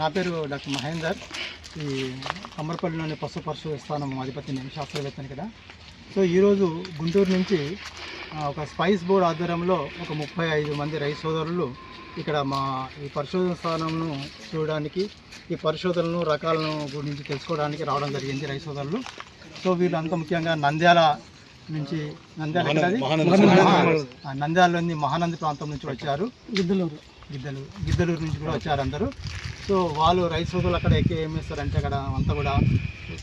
నా పేరు డాక్టర్ మహేందర్. ఈ కమ్మరపల్లిలోని పశు పశు స్థానం అధిపతిని శాస్త్రవేత్తని కదా. సో ఈరోజు గుంటూరు నుంచి ఒక స్పైస్ బోర్డ్ ఆధ్వర్యంలో ఒక ముప్పై ఐదు మంది రైతు సోదరులు ఇక్కడ మా ఈ పరిశోధన స్థానంను చూడడానికి ఈ పరిశోధనలు రకాలను గురించి తెలుసుకోవడానికి రావడం జరిగింది రైతు సోదరులు. సో వీళ్ళంతా ముఖ్యంగా నంద్యాల నుంచి నంద్యాల నంద్యాలలోని మహానంది ప్రాంతం నుంచి వచ్చారు. గిద్దలూరు. గిద్దలు గిద్దలూరు నుంచి కూడా వచ్చారు అందరూ. సో వాళ్ళు రైస్ సోదరులు అక్కడ ఎక్కి ఏం చేస్తారంటే అక్కడ అంతా కూడా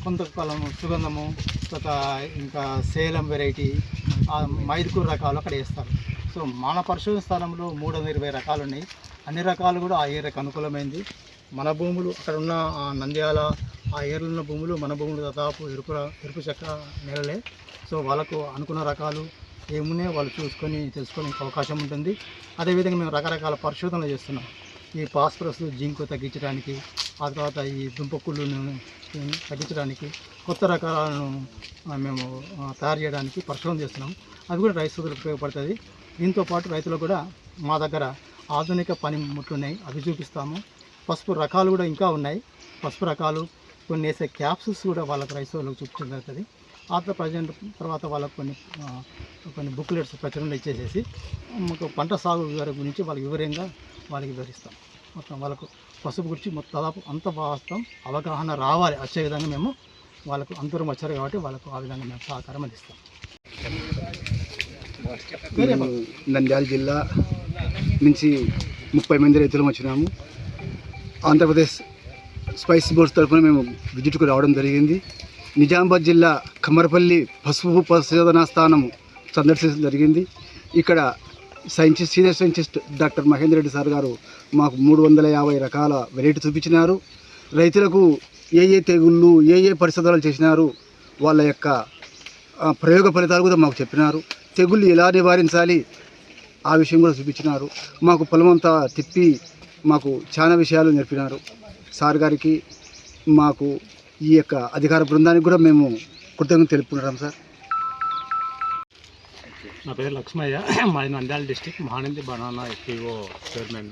కొంతకాలం సుగంధము తర్వాత ఇంకా సేలం వెరైటీ మైదుకూరు రకాలు అక్కడ వేస్తారు. సో మన పరిశోధన స్థలంలో మూడు వందల ఇరవై రకాలు ఉన్నాయి. అన్ని రకాలు కూడా ఆ ఏరియాకి అనుకూలమైంది. మన భూములు అక్కడ ఉన్న నంద్యాల ఆ ఏరియాలో ఉన్న భూములు మన భూములు దాదాపు ఎరుపు ఎరుపు చెక్క నేలలే. సో వాళ్ళకు అనుకున్న రకాలు ఏమున్నాయో వాళ్ళు చూసుకొని తెలుసుకునే అవకాశం ఉంటుంది. అదేవిధంగా మేము రకరకాల పరిశోధనలు చేస్తున్నాం. ఈ పాస్పరస్ జింక్ తగ్గించడానికి ఆ తర్వాత ఈ దుంపకుళ్ళును తగ్గించడానికి కొత్త రకాలను మేము తయారు చేయడానికి పరిశోధన చేస్తున్నాం. అవి కూడా రైతు సోదరులకు ఉపయోగపడుతుంది. దీంతో పాటు కూడా మా దగ్గర ఆధునిక పనిముట్లు ఉన్నాయి అవి చూపిస్తాము. పసుపు రకాలు కూడా ఇంకా ఉన్నాయి. పసుపు రకాలు కొన్ని వేసే క్యాప్సూల్స్ కూడా వాళ్ళకి రైతులకు చూపించడం జరుగుతుంది. ఆ ప్రజెంట్ తర్వాత వాళ్ళకు కొన్ని కొన్ని బుక్లెట్స్ ప్రచురణ ఇచ్చేసేసి మాకు పంట సాగు వివరం గురించి వాళ్ళకి వివరంగా వాళ్ళకి వివరిస్తాం. మొత్తం వాళ్ళకు పసుపు గురించి మొత్తం దాదాపు అంత వాస్తవం అవగాహన రావాలి. వచ్చే విధంగా మేము వాళ్ళకు అంతరం వచ్చారు కాబట్టి వాళ్ళకు ఆ విధంగా మేము సహకారం అందిస్తాం. నంద్యాల జిల్లా నుంచి ముప్పై మంది రైతులు వచ్చినాము. ఆంధ్రప్రదేశ్ స్పైస్ బోర్డ్స్ తరఫున మేము విజిట్కు రావడం జరిగింది. నిజామాబాద్ జిల్లా కమరపల్లి పసుపు పరిశోధనా స్థానం సందర్శించడం జరిగింది. ఇక్కడ scientist senior scientist doctor Mahender Reddy sir గారు మాకు మూడు వందల యాభై రకాల వెరైటీ చూపించినారు. రైతులకు ఏ ఏ తెగుళ్ళు ఏ ఏ పరిశోధనలు చేసినారు వాళ్ళ యొక్క ప్రయోగ ఫలితాలు కూడా మాకు చెప్పినారు. తెగుళ్ళు ఎలా నివారించాలి ఆ విషయం కూడా చూపించినారు. మాకు పొలమంతా తిప్పి మాకు చాలా విషయాలు నేర్పినారు. సార్ గారికి మాకు ఈ యొక్క అధికార బృందానికి కూడా మేము కృతజ్ఞత తెలుపుకుంటాం సార్. నా పేరు లక్ష్మయ్య. మాది Nandyal district. Mahanandi banana FEO chairman.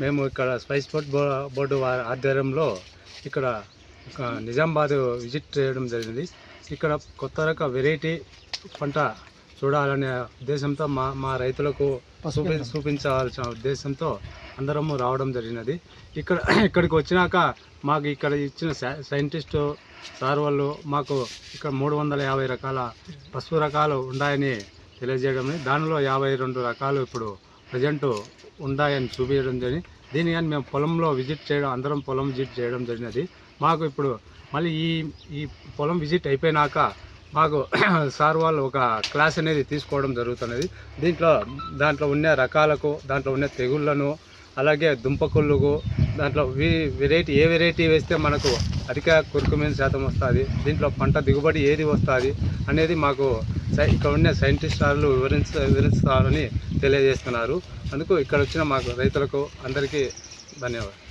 మేము ఇక్కడ స్పైస్ బోర్డ్ బో బోర్డు వారి ఆధ్వర్యంలో ఇక్కడ ఒక నిజామాబాద్ విజిట్ చేయడం జరిగింది. ఇక్కడ కొత్త రక వెరైటీ పంట చూడాలనే ఉద్దేశంతో మా మా రైతులకు చూపి చూపించాల్సిన ఉద్దేశంతో అందరము రావడం జరిగినది. ఇక్కడ ఇక్కడికి వచ్చినాక మాకు ఇక్కడ ఇచ్చిన సై- సైంటిస్టు సార్ వాళ్ళు మాకు ఇక్కడ మూడు వందల యాభై రకాల పసుపు రకాలు ఉన్నాయని తెలియజేయడం దానిలో యాభై రెండు రకాలు ఇప్పుడు ప్రజెంట్ ఉన్నాయని చూపించడం జరిగింది. దీని కానీ మేము పొలంలో విజిట్ చేయడం అందరం పొలం విజిట్ చేయడం జరిగినది. మాకు ఇప్పుడు మళ్ళీ ఈ ఈ పొలం విజిట్ అయిపోయినాక మాకు సార్ వాళ్ళు ఒక క్లాస్ అనేది తీసుకోవడం జరుగుతున్నది. దీంట్లో దాంట్లో ఉన్న రకాలకు దాంట్లో ఉన్న తెగుళ్ళను అలాగే దుంపకొల్లుగు దాంట్లో వి వెరైటీ ఏ వెరైటీ వేస్తే మనకు అధిక కురుకుమైన శాతం వస్తుంది దీంట్లో పంట దిగుబడి ఏది వస్తుంది అనేది మాకు సై- ఇక్కడ ఉన్న సైంటిస్ట్ వాళ్ళు వివరించ వివరిస్తారని తెలియజేస్తున్నారు. అందుకు ఇక్కడ వచ్చిన మాకు రైతులకు అందరికీ ధన్యవాదాలు.